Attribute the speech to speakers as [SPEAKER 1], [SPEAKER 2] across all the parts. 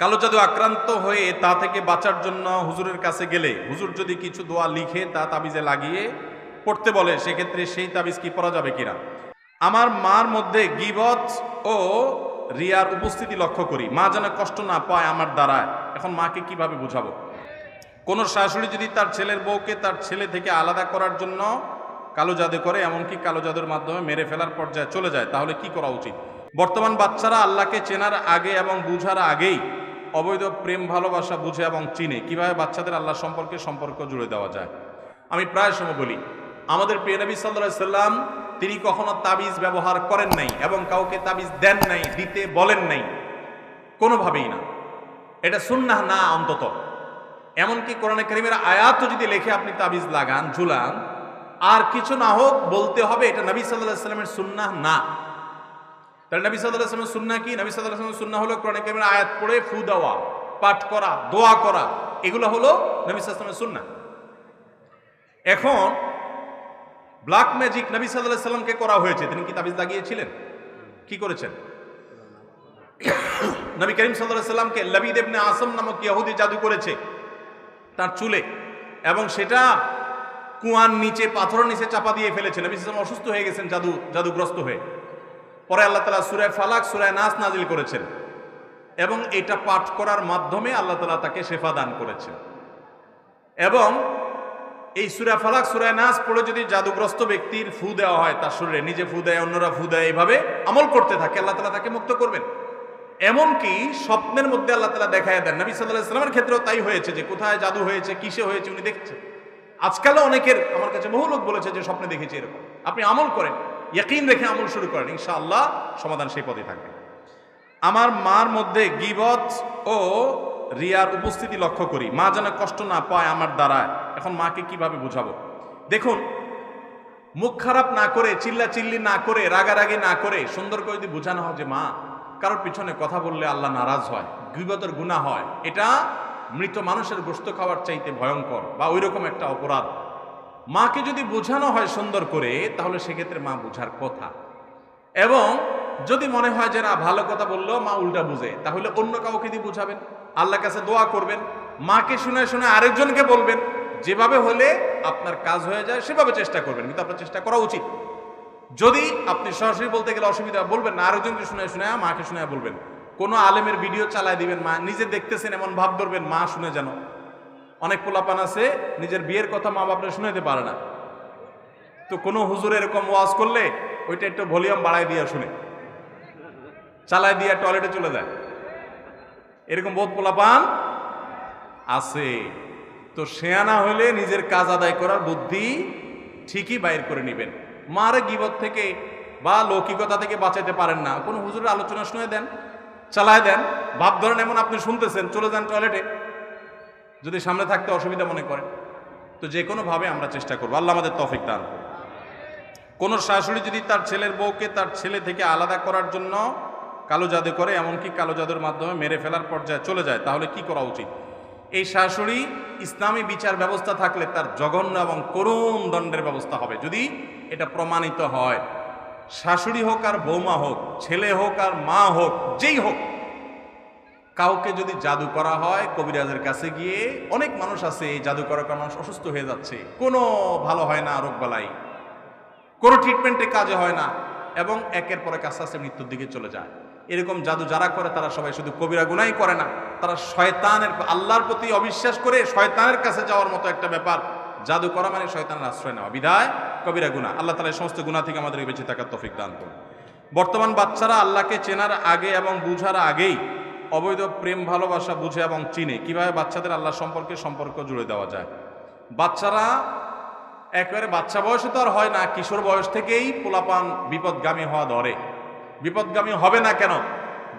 [SPEAKER 1] কালো জাদু আক্রান্ত হয়ে তা থেকে বাঁচার জন্য হুজুরের কাছে গেলে, হুজুর যদি কিছু দোয়া লিখে তা তাবিজে লাগিয়ে পড়তে বলে, সেক্ষেত্রে সেই তাবিজ কি পড়া যাবে কিনা? আমার মার মধ্যে গিবত ও রিয়ার উপস্থিতি লক্ষ্য করি। মা যেন কষ্ট না পায় আমার দ্বারায়। এখন মাকে কীভাবে বুঝাবো? কোন শাশুড়ি যদি তার ছেলের বউকে তার ছেলে থেকে আলাদা করার জন্য কালো জাদু করে, এমনকি কালো জাদুর মাধ্যমে মেরে ফেলার পর্যায়ে চলে যায়, তাহলে কি করা উচিত? বর্তমান বাচ্চারা আল্লাহকে চেনার আগে এবং বুঝার আগেই অবৈধ প্রেম, ভালোবাসা বুঝে এবং চিনে কীভাবে বাচ্চাদের আল্লাহ সম্পর্কে সম্পর্ক জুড়ে দেওয়া যায়। আমি প্রায় সময় বলি, আমাদের প্রিয় নবী সাল্লাম তিনি কখনো তাবিজ ব্যবহার করেন নাই এবং কাউকে তাবিজ দেন নাই, দিতে বলেন নাই। কোনোভাবেই না। এটা সুন্নাহ না অন্তত। এমনকি কোরআনে করিমের আয়াত যদি লেখে আপনি তাবিজ লাগান, ঝুলান, আর কিছু না হোক, বলতে হবে এটা নবী সাল্লাহ সাল্লামের সুন্নাহ না। তাহলে নবী সাল্লাহ সাল্লামের সুন্নাহ কি? নবী সাল্লাহ সাল্লামের সুন্নাহ হলো কোরআনে করিমের আয়াত পড়ে ফু দেওয়া, পাঠ করা, দোয়া করা। এগুলো হলো নবী সাল্লামের সুন্নাহ। এখন ব্ল্যাক ম্যাজিক নবী সাল্লাহ সাল্লামকে করা হয়েছে। তিনি কি তাবিজ লাগিয়েছিলেন? কি করেছেন? নবী করিম সাল্লাহ সাল্লামকে লবিদ ইবনে আসম নামক ইয়াহুদি জাদু করেছে তার চুলে এবং সেটা কুয়ার নিচে, পাথরের নিচে চাপা দিয়ে ফেলেছে। নবী সাল্লাম অসুস্থ হয়ে গেছেন জাদু, জাদুগ্রস্ত হয়ে। পরে আল্লাহ তালা সুরায় ফালাক সুরায় নাস নাজিল করেছেন। এবং এটা পাঠ করার মাধ্যমে আল্লাহ তালা তাকে শেফা দান করেছেন। এবং এই সুরা ফালাক সুরায় নাস পড়ে যদি জাদুগ্রস্ত ব্যক্তির ফু দেওয়া হয়, তার শরীরে নিজে ফু দেয়, অন্যরা ফু দেয়, এইভাবে আমল করতে থাকে, আল্লাহ তালা তাকে মুক্ত করবেন। এমনকি স্বপ্নের মধ্যে আল্লাহ তালা দেখায় দেন, নবী সাল্লাহ ইসলামের ক্ষেত্রেও তাই হয়েছে যে কোথায় জাদু হয়েছে, কিসে হয়েছে, উনি দেখছেন। আজকালও অনেকের, আমার কাছে বহু লোক বলেছে যে স্বপ্নে দেখেছি এরকম। আপনি আমল করেন ইয়কিন রেখে আমল শুরু করেন, ইনশাআল্লাহ সমাধান সেই পদে থাকবে। আমার মার মধ্যে গিবত ও রিয়ার উপস্থিতি লক্ষ্য করি। মা যেন কষ্ট না পায় আমার দ্বারায় এখন মাকে কীভাবে বুঝাবো? দেখুন, মুখ খারাপ না করে চিল্লা চিল্লি না করে, রাগারাগি না করে সুন্দর করে যদি বোঝানো হয় যে মা, কারোর পিছনে কথা বললে আল্লাহ নারাজ হয়, গিবতের গুণা হয়, এটা মৃত মানুষের গোস্ত খাওয়ার চাইতে ভয়ঙ্কর বা ওই রকম একটা অপরাধ। মাকে যদি বোঝানো হয় সুন্দর করে, তাহলে সেক্ষেত্রে মা বোঝার কথা। এবং যদি মনে হয় যে না, ভালো কথা বললেও মা উল্টা বুঝে, তাহলে অন্য কাউকে দিয়ে বুঝাবেন। আল্লাহর কাছে দোয়া করবেন। মাকে শুনে শুনে আরেকজনকে বলবেন। যেভাবে হলে আপনার কাজ হয়ে যায়, সেভাবে চেষ্টা করবেন। কিন্তু আপনার চেষ্টা করা উচিত। যদি আপনি সরাসরি বলতে গেলে অসুবিধা বলবেন না, আরেকজনকে শুনে শুনে, মাকে শুনে বলবেন। কোনো আলেমের ভিডিও চালায় দিবেন, মা নিজে দেখতেছেন, এমন ভাব ধরবেন, মা শুনে যেন। অনেক পোলাপান আছে, নিজের বিয়ের কথা মা বাপরা শুনেতে পারে না। তো কোনো হুজুর এরকম ওয়াজ করলে ওইটা একটু ভলিউম বাড়ায় দিয়ে শুনে। চালায় দিয়ে টয়লেটে চলে যায়। এরকম বহুত পোলাপান আছে। তো শেয়ানা হলে নিজের কাজ আদায় করার বুদ্ধি ঠিকই বাইর করে নেবেন। মার গিবত থেকে বা লৌকিকতা থেকে বাঁচাইতে পারেন না। কোনো হুজুরের আলোচনা শুনে দেন, চালায় দেন। ভাব ধরেন এমন আপনি শুনতেছেন, চলে যান টয়লেটে। যদি সামনে থাকতে অসুবিধা মনে করেন, তো যে কোনোভাবে আমরা চেষ্টা করব। আল্লাহ আমাদের তফিক দান। কোনো শাশুড়ি যদি তার ছেলের বউকে তার ছেলে থেকে আলাদা করার জন্য কালো জাদু করে, এমনকি কালো জাদুর মাধ্যমে মেরে ফেলার পর্যায়ে চলে যায়, তাহলে কি করা উচিত? এই শাশুড়ি ইসলামী বিচার ব্যবস্থা থাকলে তার জঘন্য এবং করুণ দণ্ডের ব্যবস্থা হবে। যদি এটা প্রমাণিত হয়, শাশুড়ি হোক আর বৌমা হোক, ছেলে হোক আর মা হোক, যেই হোক কাউকে যদি জাদু করা হয়, কবিরাজের কাছে গিয়ে অনেক মানুষ আছে, এই জাদু করার মানুষ অসুস্থ হয়ে যাচ্ছে। কোনো ভালো হয় না রোগ বালাই। কোনো ট্রিটমেন্টে কাজে হয় না এবং একের পরে আস্তে আস্তে মৃত্যুর দিকে চলে যায়। এরকম জাদু যারা করে, তারা সবাই শুধু কবিরা গুনাই করে না, তারা শয়তানের আল্লাহর প্রতি অবিশ্বাস করে শয়তানের কাছে যাওয়ার মতো একটা ব্যাপার। জাদু করা মানে শয়তানের আশ্রয় নেওয়া। বিদায়, কবিরা গুণা আল্লাহ তালা এই সমস্ত গুণা থেকে আমাদের বেঁচে থাকার তফিক দান করুন। বর্তমান বাচ্চারা আল্লাহকে চেনার আগে এবং বুঝার আগেই অবৈধ প্রেম, ভালোবাসা বুঝে এবং চিনে। কীভাবে বাচ্চাদের আল্লাহ সম্পর্কে সম্পর্ক জুড়ে দেওয়া যায়? বাচ্চারা একেবারে বাচ্চা বয়সে তো আর হয় না, কিশোর বয়স থেকেই পোলাপান বিপদগামী হওয়া ধরে। বিপদগামী হবে না কেন?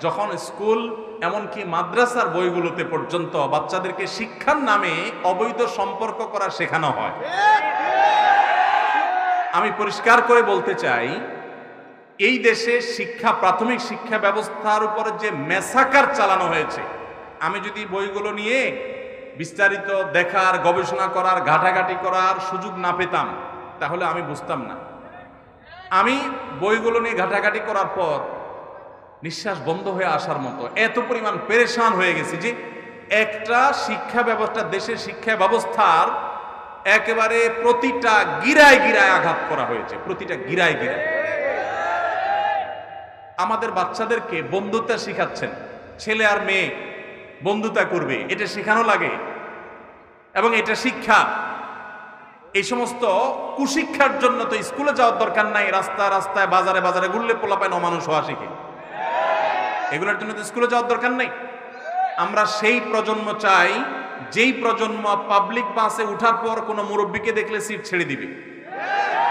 [SPEAKER 1] যখন স্কুল, এমনকি মাদ্রাসার বইগুলোতে পর্যন্ত বাচ্চাদেরকে শিক্ষার নামে অবৈধ সম্পর্ক করা শেখানো হয়। আমি পরিষ্কার করে বলতে চাই এই দেশে শিক্ষা, প্রাথমিক শিক্ষা ব্যবস্থার উপরে যে মেসাকার চালানো হয়েছে, আমি যদি বইগুলো নিয়ে বিস্তারিত দেখার, গবেষণা করার, ঘাটাঘাটি করার সুযোগ না পেতাম, তাহলে আমি বুঝতাম না। আমি বইগুলো নিয়ে ঘাটাঘাটি করার পর নিঃশ্বাস বন্ধ হয়ে আসার মতো এত পরিমাণ পেরেশান হয়ে গেছি যে একটা শিক্ষা ব্যবস্থা, দেশের শিক্ষা ব্যবস্থার একেবারে প্রতিটা গিরায় গিরায় আঘাত করা হয়েছে, প্রতিটা গিরায় গিরায়। আমাদের বাচ্চাদেরকে বন্ধুত্ব শিখাচ্ছেন। ছেলে আর মেয়ে বন্ধুতা করবে, এটা শেখানো লাগে। এবং এটা শিক্ষা। এই সমস্ত কুশিক্ষার জন্য তো স্কুলে যাওয়ার দরকার নাই, রাস্তা, রাস্তায়, বাজারে বাজারে ঘুরলে পোলাপায় অমানুষ হওয়া শিখে। এগুলোর জন্য তো স্কুলে যাওয়ার দরকার নেই। আমরা সেই প্রজন্ম চাই, যেই প্রজন্ম পাবলিক বাসে উঠার পর কোনো মুরব্বীকে দেখলে সিট ছেড়ে দিবে।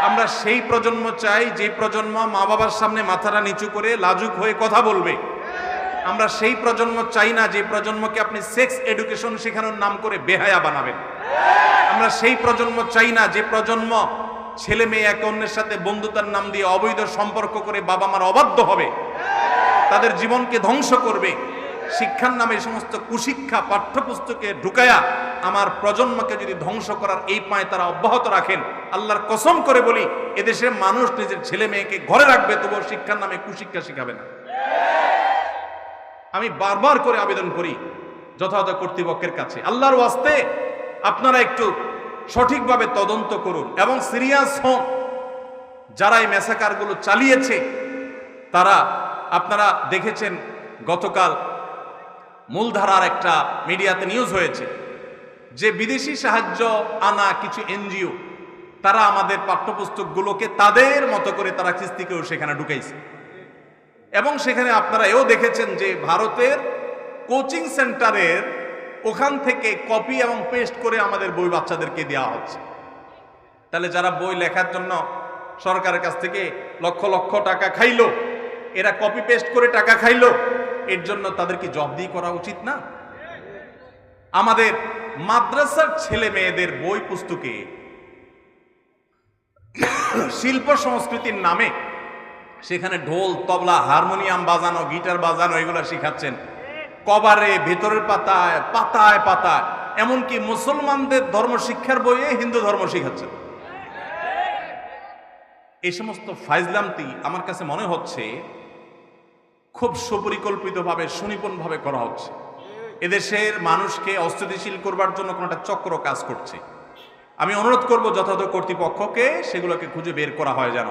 [SPEAKER 1] আমরা সেই প্রজন্ম চাই, যে প্রজন্ম মা বাবার সামনে মাথাটা নিচু করে লাজুক হয়ে কথা বলবে। আমরা সেই প্রজন্ম চাই না যে প্রজন্মকে আপনি সেক্স এডুকেশন শেখানোর নাম করে বেহায়া বানাবেন। আমরা সেই প্রজন্ম চাই না যে প্রজন্ম ছেলে মেয়ে একে অন্যের সাথে বন্ধুতার নাম দিয়ে অবৈধ সম্পর্ক করে বাবা মার অবাধ্য হবে। তাদের জীবনকে ধ্বংস করবে। শিক্ষার নামে সমস্ত কুশিক্ষা পাঠ্যপুস্তকে ঢুকায়া আমার প্রজন্মকে যদি ধ্বংস করার এই পায়ে তারা অব্যাহত রাখেন, আল্লাহর কসম করে বলি, এদেশের মানুষ নিজের ছেলে মেয়েকে ঘরে রাখবে, তবুও শিক্ষার নামে কুশিক্ষা শিখাবে না। আমি বারবার করে আবেদন করি, যথাযথ কর্তৃপক্ষের কাছে। আল্লাহর ওয়াস্তে আপনারা একটু সঠিকভাবে তদন্ত করুন এবং সিরিয়াস হন। যারা এই মেসাকারগুলো চালিয়েছে, তারা আপনারা দেখেছেন গতকাল মূলধারার একটা মিডিয়াতে নিউজ হয়েছে যে বিদেশি সাহায্য আনা কিছু এনজিও, তারা আমাদের পাঠ্যপুস্তকগুলোকে তাদের মতো করে তারা খিস্তিকেও সেখানে ঢুকাইছে। এবং সেখানে আপনারা এও দেখেছেন যে ভারতের কোচিং সেন্টারের ওখান থেকে কপি এবং পেস্ট করে আমাদের বই বাচ্চাদেরকে দেওয়া হচ্ছে। তাহলে যারা বই লেখার জন্য সরকারের কাছ থেকে লক্ষ লক্ষ টাকা খাইলো, এরা কপি পেস্ট করে টাকা খাইলো এর জন্য তাদের কি জব্দি করা উচিত না। আমাদের মাদ্রাসার ছেলে মেয়েদের বই পুস্তকে শিল্প সংস্কৃতির নামে সেখানে ঢোল, তবলা, হারমোনিয়াম বাজানো, গিটার বাজানো, এগুলো শিখাচ্ছেন। কবারে, ভেতরের পাতায় পাতায় পাতায়। এমনকি মুসলমানদের ধর্ম শিক্ষার বইয়ে হিন্দু ধর্ম শিখাচ্ছেন। এই সমস্ত ফাইজলামতি আমার কাছে মনে হচ্ছে খুব সুপরিকল্পিতভাবে, সুনিপুণভাবে করা হচ্ছে। এদেশের মানুষকে অস্থিতিশীল করবার জন্য কোনো একটা চক্র কাজ করছে। আমি অনুরোধ করব যথাযথ কর্তৃপক্ষকে সেগুলোকে খুঁজে বের করা হয় যেন।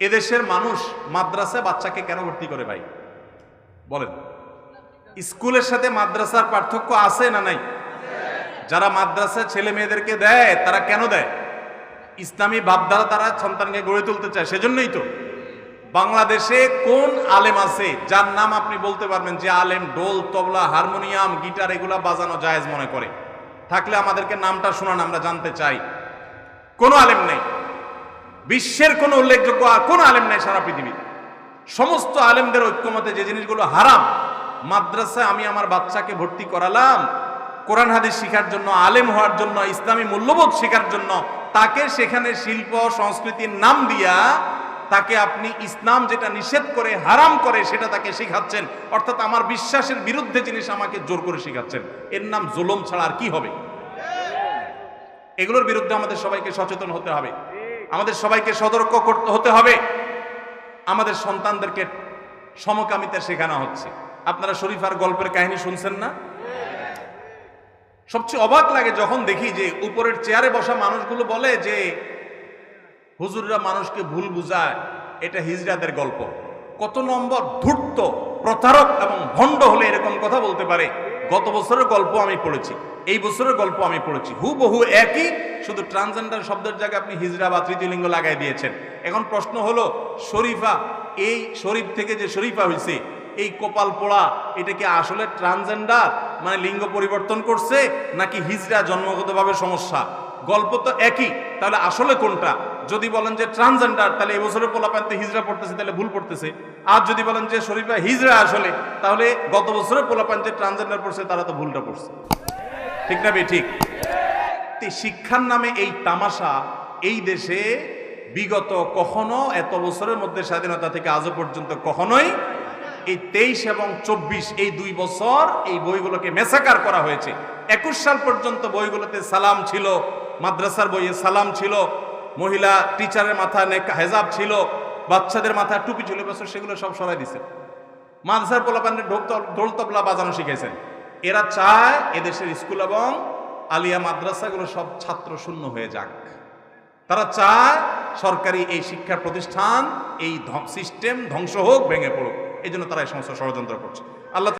[SPEAKER 1] এদেশের মানুষ মাদ্রাসায় বাচ্চাকে কেন ভর্তি করে ভাই? বলেন। স্কুলের সাথে মাদ্রাসার পার্থক্য আছে না নাই? যারা মাদ্রাসা ছেলে মেয়েদেরকে দেয়, তারা কেন দেয়? ইসলামী ভাবধারা তারা সন্তানকে গড়ে তুলতে চায়, সেজন্যই তো। বাংলাদেশে কোন আলেম আছে যার নাম আপনি বলতে পারবেন যে আলেম ডোল তবলা, হারমোনিয়াম, গিটার এগুলা বাজানো জায়েজ মনে করে। থাকলে আমাদেরকে নামটা শোনান, আমরা জানতে চাই। কোনো আলেম নেই। বিশ্বের কোনো উল্লেখযোগ্য কোনো আলেম নেই সারা পৃথিবীতে সমস্ত আলেমদের ঐক্যমতে যে জিনিসগুলো হারাম, মাদ্রাসায় আমি আমার বাচ্চাকে ভর্তি করালাম, কোরআন হাদিস শেখার জন্য, আলেম হওয়ার জন্য, ইসলামী মূল্যবোধ শেখার জন্য, তাকে সেখানে শিল্প, সংস্কৃতির নাম দিয়া তাকে আপনি ইসলাম যেটা নিষেধ করে, হারাম করে, সেটা তাকে শেখাচ্ছেন। অর্থাৎ আমার বিশ্বাসের বিরুদ্ধে জিনিস আমাকে জোর করে শেখাচ্ছেন, এর নাম জুলুম ছাড়া আর কি হবে? এগুলোর বিরুদ্ধে আমাদের সবাইকে সচেতন হতে হবে। আমাদের সবাইকে সতর্ক করতে হতে হবে। আমাদের সন্তানদেরকে সমকামিতা শেখানো হচ্ছে। আপনারা শরীফার গল্পের কাহিনী শুনছেন না? সবচেয়ে অবাক লাগে যখন দেখি যে উপরের চেয়ারে বসা মানুষগুলো বলে যে হুজুররা মানুষকে ভুল বুঝায়। এটা হিজড়াদের গল্প। কত নম্বর ধূর্ত, প্রতারক এবং ভণ্ড হলে এরকম কথা বলতে পারে। গত বছরের গল্প আমি পড়েছি, এই বছরের গল্প আমি পড়েছি। হুবহু একই, শুধু ট্রান্সজেন্ডার শব্দের জায়গায় আপনি হিজড়া বা তৃতীয় লিঙ্গ লাগাই দিয়েছেন। এখন প্রশ্ন হলো, শরীফা, এই শরীফ থেকে যে শরীফা হয়েছে এই কপাল পোড়া, এটা কি আসলে ট্রান্সজেন্ডার মানে লিঙ্গ পরিবর্তন করছে, নাকি হিজড়া জন্মগতভাবে সমস্যা? গল্প তো একই, তাহলে আসলে কোনটা? যদি বলেন যে ট্রান্সজেন্ডার, তাহলে এই এবছরের পোলাপান্তে হিজড়া পড়তেছে, তাহলে ভুল পড়তেছে। আর যদি বলেন যে শরীফা হিজড়া আসলে, তাহলে গত বছরের পোলাপান্তে ট্রান্সজেন্ডার পড়ছে, তারা তো ভুলটা পড়ছে। ঠিক না বে ঠিক। তে শিক্ষার নামে এই তামাশা এই দেশে বিগত কখনো এত বছরের মধ্যে স্বাধীনতা থেকে আজও পর্যন্ত কখনোই এই তেইশ এবং চব্বিশ, এই দুই বছর এই বইগুলোকে মেসাকার করা হয়েছে। একুশ সাল পর্যন্ত বইগুলোতে সালাম ছিল, মাদ্রাসার বইয়ে সালাম ছিল মহিলা টিচারের মাথা নেক হেজাব ছিল, বাচ্চাদের মাথা টুপি ছিল বছর সেগুলো সব সরাই দিছে। মাদ্রাসার পোলাপানের ঢোল ঢোল তবলা বাজানো শিখেছেন এরা চায় এদেশের স্কুল এবং আলিয়া মাদ্রাসাগুলো সব ছাত্র শূন্য হয়ে যাক। তারা চায় সরকারি এই শিক্ষা প্রতিষ্ঠান, এই সিস্টেম ধ্বংস হোক, ভেঙে পড়ুক। এই জন্য তারা এই সমস্ত ষড়যন্ত্র করছে। আল্লাহ